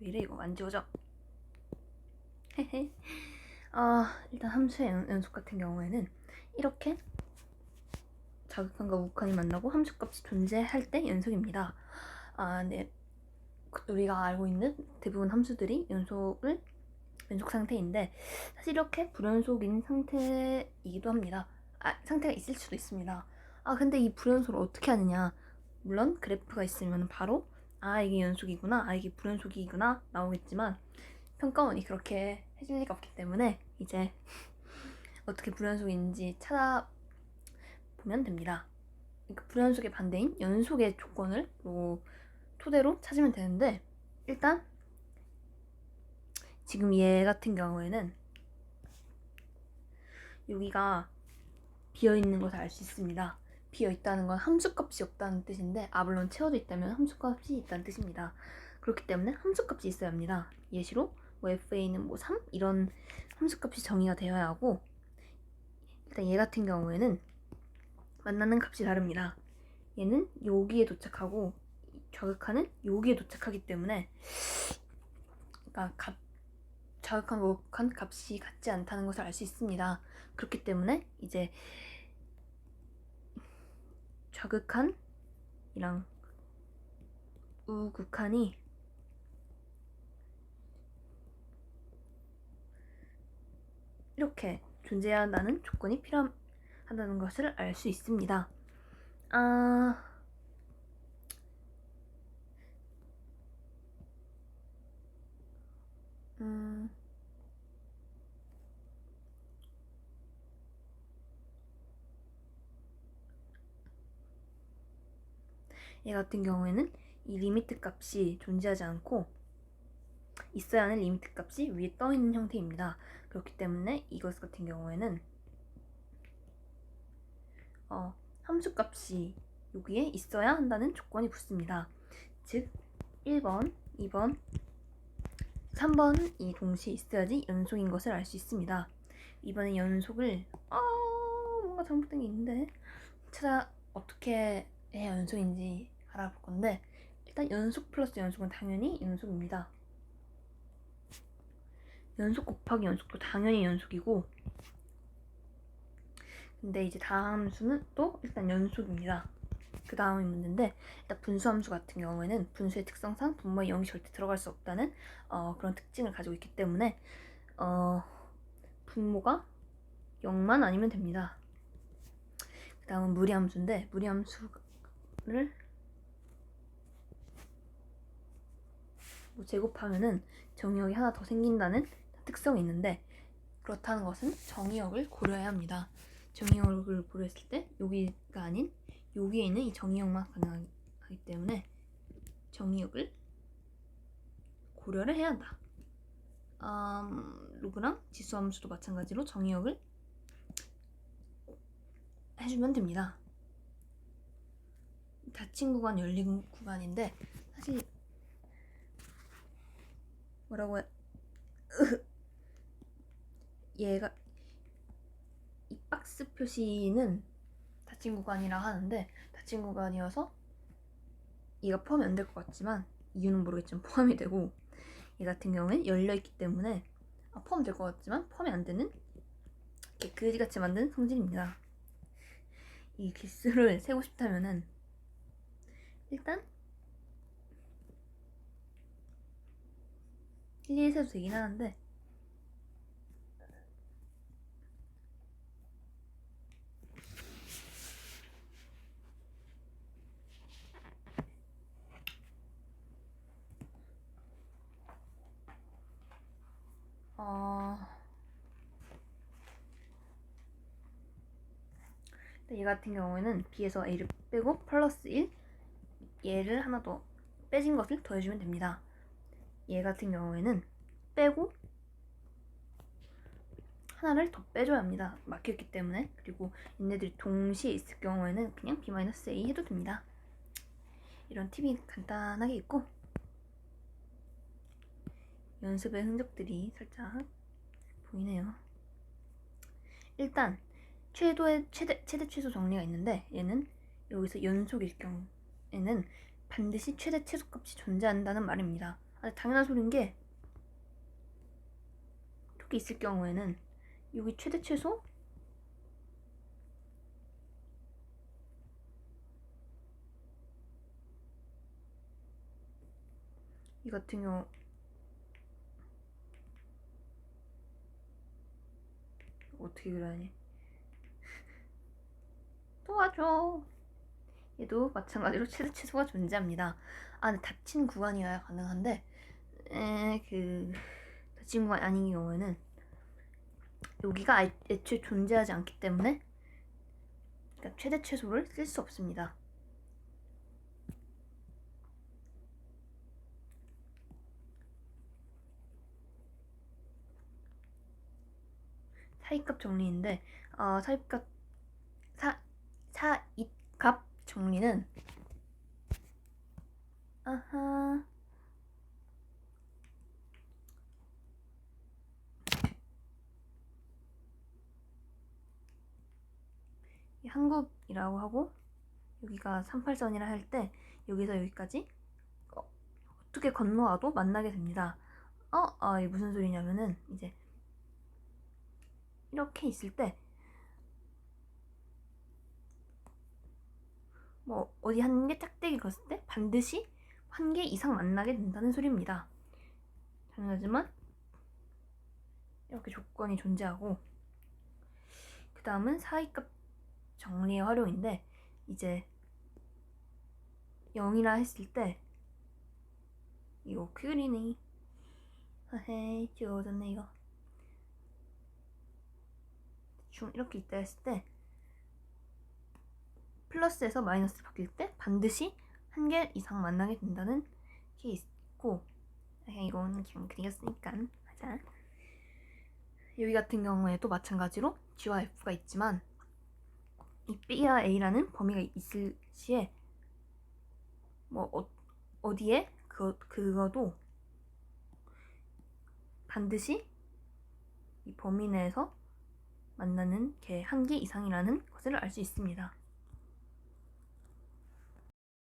왜 이래 이거 안 지워져? 아 일단 함수의 연- 연속 같은 경우에는 이렇게 자극한과 우극한이 만나고 함수값이 존재할 때 연속입니다. 아 네. 그- 우리가 알고 있는 대부분 함수들이 연속을 연속 상태인데 사실 이렇게 불연속인 상태이기도 합니다. 아 상태가 있을 수도 있습니다. 아 근데 이 불연속을 어떻게 하느냐? 물론 그래프가 있으면 바로 아 이게 연속이구나, 아 이게 불연속이구나 나오겠지만 평가원이 그렇게 해줄 리가 없기 때문에 이제 어떻게 불연속인지 찾아보면 됩니다. 그러니까 불연속의 반대인 연속의 조건을 뭐 토대로 찾으면 되는데 일단 지금 얘 같은 경우에는 여기가 비어 있는 것을 알 수 있습니다. 비어 있다는 건 함수값이 없다는 뜻인데 아 물론 채워져 있다면 함수값이 있다는 뜻입니다. 그렇기 때문에 함수값이 있어야 합니다. 예시로 뭐 fa는 뭐 3 이런 함수값이 정의가 되어야 하고 일단 얘 같은 경우에는 만나는 값이 다릅니다. 얘는 여기에 도착하고 좌극하는 여기에 도착하기 때문에 그러니까 값 자극한 값이 같지 않다는 것을 알 수 있습니다. 그렇기 때문에 이제 좌극한이랑 우극한이 이렇게 존재한다는 조건이 필요하다는 것을 알 수 있습니다. 아, 음, 얘 같은 경우에는 이 리미트 값이 존재하지 않고 있어야 하는 리미트 값이 위에 떠 있는 형태입니다. 그렇기 때문에 이것 같은 경우에는 어, 함수 값이 여기에 있어야 한다는 조건이 붙습니다. 즉 1번, 2번, 3번이 동시에 있어야지 연속인 것을 알 수 있습니다. 이번에 연속을 아 뭔가 잘못된 게 있는데 찾아 어떻게 해야 연속인지 알아볼 건데 일단 연속 플러스 연속은 당연히 연속입니다. 연속 곱하기 연속도 당연히 연속이고 근데 이제 다음 수는 또 일단 연속입니다. 그 다음이 문제인데 일단 분수함수 같은 경우에는 분수의 특성상 분모에 0이 절대 들어갈 수 없다는 어, 그런 특징을 가지고 있기 때문에 어, 분모가 0만 아니면 됩니다. 그 다음은 무리함수인데 무리함수를 뭐 제곱하면은 정의역이 하나 더 생긴다는 특성이 있는데 그렇다는 것은 정의역을 고려해야 합니다. 정의역을 고려했을 때 여기가 아닌 여기에 있는 이 정의역만 가능하기 때문에 정의역을 고려를 해야 한다. 음, 로그랑 지수함수도 마찬가지로 정의역을 해주면 됩니다. 닫힌 구간, 열린 구간인데 사실 뭐라고 해? 얘가 이 박스 표시는 닫힌 구간이라 하는데 닫힌 구간이어서 얘가 포함이 안 될 것 같지만 이유는 모르겠지만 포함이 되고 얘 같은 경우는 열려 있기 때문에 아, 포함될 것 같지만 포함이 안 되는 이렇게 그지같이 만든 성질입니다. 이 기수를 세고 싶다면은 일단 1, 2 세도 되긴 하는데 어... 얘 같은 경우에는 B에서 A를 빼고 플러스 1 얘를 하나 더 빼진 것을 더해주면 됩니다. 얘 같은 경우에는 빼고 하나를 더 빼줘야 합니다. 막혀있기 때문에 그리고 얘네들이 동시에 있을 경우에는 그냥 B-A 해도 됩니다. 이런 팁이 간단하게 있고 연습의 흔적들이 살짝 보이네요. 일단 최도의 최대 최대 최소 정리가 있는데 얘는 여기서 연속일 경우에는 반드시 최대 최소값이 존재한다는 말입니다. 아, 당연한 소리인 게 게 있을 경우에는 여기 최대 최소 이 같은 경우 어떻게 그려야지? 도와줘. 얘도 마찬가지로 최대 최소가 존재합니다. 아, 근데 닫힌 구간이어야 가능한데, 에, 그 구간이 아닌 경우에는 여기가 아- 애초에 존재하지 않기 때문에 그러니까 최대 최소를 쓸 수 없습니다. 사이값 정리인데 어, 사이값 사 사이값 정리는 아하 한국이라고 하고 여기가 38선이라 할 때 여기서 여기까지 어, 어떻게 건너와도 만나게 됩니다. 어, 어, 이게 무슨 소리냐면은 이제 이렇게 있을 때 뭐 어디 한 개 짝대기 걷을 때 반드시 한 개 이상 만나게 된다는 소리입니다. 당연하지만 이렇게 조건이 존재하고 그 다음은 사이값 정리의 활용인데 이제 0이라 했을 때 이거 그리네 헤이 지워졌네 이거 중 이렇게 있다 했을 때 플러스에서 마이너스 바뀔 때 반드시 한 개 이상 만나게 된다는 게 있고. 그냥 이거는 그냥 그리겠으니까. 하자. 여기 같은 경우에도 마찬가지로 G와 F가 있지만 이 B와 A라는 범위가 있을 시에 뭐 어, 어디에 그 그거도 반드시 이 범위 내에서 만나는 개 한 개 이상이라는 것을 알 수 있습니다.